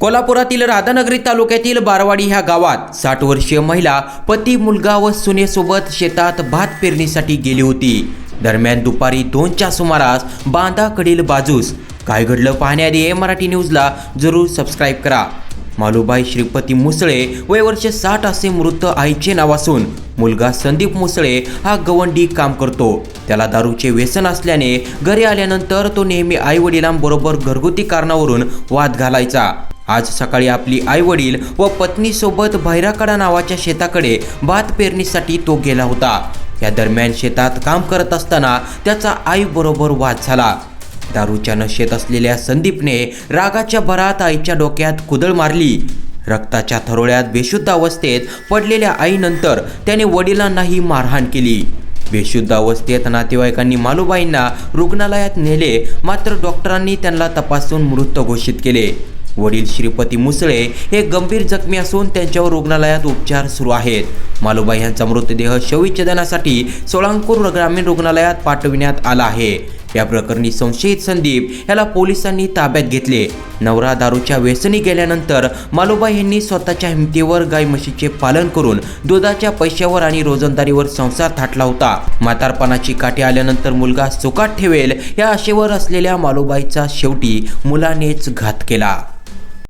कोल्हापुरातील राधानगरी तालुक्यातील बारवाडी ह्या गावात साठ वर्षीय महिला पती मुलगा व सुनेसोबत शेतात भात पेरणीसाठी गेली होती. दरम्यान दुपारी दोनच्या सुमारास बांधाकडील बाजूस काय घडलं पाहण्याआधी ए मराठी न्यूजला जरूर सबस्क्राईब करा. मालुबाई श्रीपती मुसळे वय वर्ष साठ असे मृत आईचे नाव असून मुलगा संदीप मुसळे हा गवंडी काम करतो. त्याला दारूचे व्यसन असल्याने घरी आल्यानंतर तो नेहमी आई वडिलांबरोबर घरगुती कारणावरून वाद घालायचा. आज सकाळी आपली आई वडील व पत्नीसोबत भैराकडा नावाच्या शेताकडे भात पेरणीसाठी तो गेला होता. या दरम्यान शेतात काम करत असताना त्याचा आईबरोबर वाद झाला. दारूच्या नशेत असलेल्या संदीपने रागाच्या भरात आईच्या डोक्यात कुदळ मारली. रक्ताच्या थरोळ्यात बेशुद्ध अवस्थेत पडलेल्या आईनंतर त्याने वडिलांनाही मारहाण केली. बेशुद्ध अवस्थेत नातेवाईकांनी मालूबाईंना रुग्णालयात नेले मात्र डॉक्टरांनी त्यांना तपासून मृत घोषित केले. वडील श्रीपती मुसळे हे गंभीर जखमी असून त्यांच्यावर रुग्णालयात उपचार सुरू आहेत. मालुबाई यांचा मृतदेह शवविच्छेदनासाठी सोळांकूर ग्रामीण रुग्णालयात पाठविण्यात आला आहे. या प्रकरणी संशयित संदीप याला पोलिसांनी ताब्यात घेतले. नवरा दारूच्या व्यसनी गेल्यानंतर मालूबाई यांनी स्वतःच्या हिमतीवर गाय म्हशीचे पालन करून दुधाच्या पैशावर आणि रोजंदारीवर संसार थाटला होता. म्हातारपणाची काठी आल्यानंतर मुलगा सुखात ठेवेल या आशेवर असलेल्या मालुबाईचा शेवटी मुलानेच घात केला.